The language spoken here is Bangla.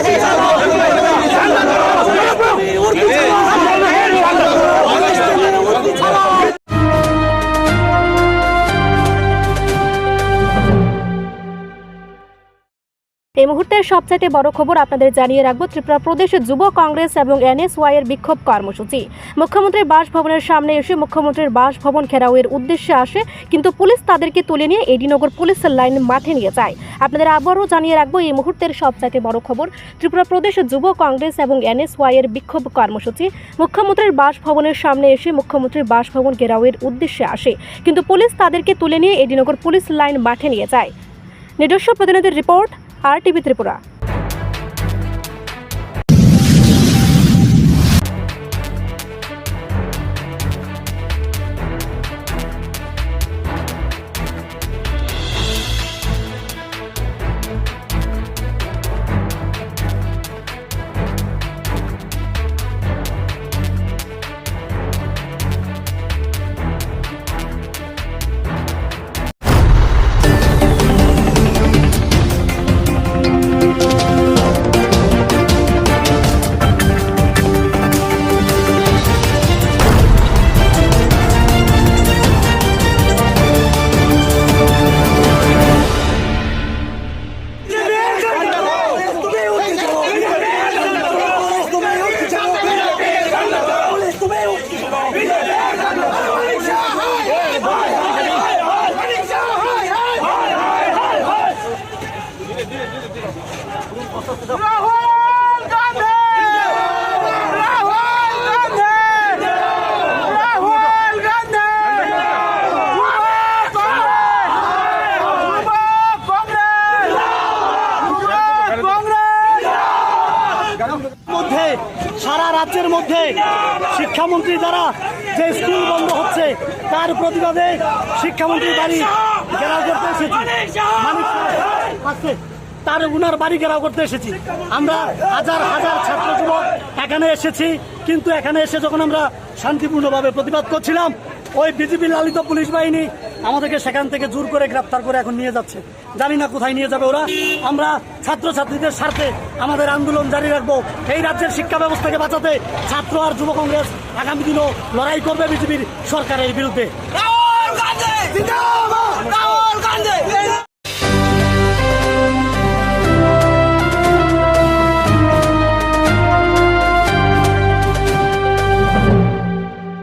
Let's go! Let's go! মুহূর্তের সবচাইতে বড় খবর আপনাদের জানিয়ে রাখব, ত্রিপুরা প্রদেশ যুব কংগ্রেস এবং এনএসওয়াই এর বিক্ষোভ কর্মসূচি। মুখ্যমন্ত্রীর বাসভবনের সামনে এসে মুখ্যমন্ত্রীর বাসভবন ঘেরাওয়ের উদ্দেশ্যে আসে, কিন্তু পুলিশ তাদেরকে তুলে নিয়ে এডিনগর পুলিশ লাইন মাঠে নিয়ে যায়। আপনাদের আবারও জানিয়ে রাখব, এই মুহূর্তের সবচাইতে বড় খবর, ত্রিপুরা প্রদেশ যুব কংগ্রেস এবং এনএসওয়াই এর বিক্ষোভ কর্মসূচি। মুখ্যমন্ত্রীর বাসভবনের সামনে এসে মুখ্যমন্ত্রীর বাসভবন ঘেরাওয়ের উদ্দেশ্যে আসে, কিন্তু পুলিশ তাদেরকে তুলে নিয়ে এডিনগর পুলিশ লাইন মাঠে নিয়ে যায়। নিজস্ব প্রতিনিধির রিপোর্ট আর টিভি ত্রিপুরা রাহুল সারা রাজ্যের মধ্যে শিক্ষামন্ত্রী দ্বারা যে স্কুল বন্ধ হচ্ছে, তার প্রতিবাদে শিক্ষামন্ত্রী বাড়ি ঘেরাও করতে এসেছি। মানুষ তার উনার বাড়ি ঘেরাও করতে এসেছি। আমরা হাজার হাজার ছাত্র যুবক এখানে এসেছি, কিন্তু এখানে এসে যখন আমরা শান্তিপূর্ণভাবে প্রতিবাদ করছিলাম ওই বিজেপি লালিত পুলিশ বাহিনী আমাদেরকে সেখান থেকে জোর করে গ্রেপ্তার করে এখন নিয়ে যাচ্ছে। জানি না কোথায় নিয়ে যাবে ওরা। আমরা ছাত্রছাত্রীদের স্বার্থে আমাদের আন্দোলন জারি রাখব। এই রাজ্যের শিক্ষা ব্যবস্থাকে বাঁচাতে ছাত্র আর যুব কংগ্রেস আগামী দিনও লড়াই করবে বিজেপির সরকারের বিরুদ্ধে।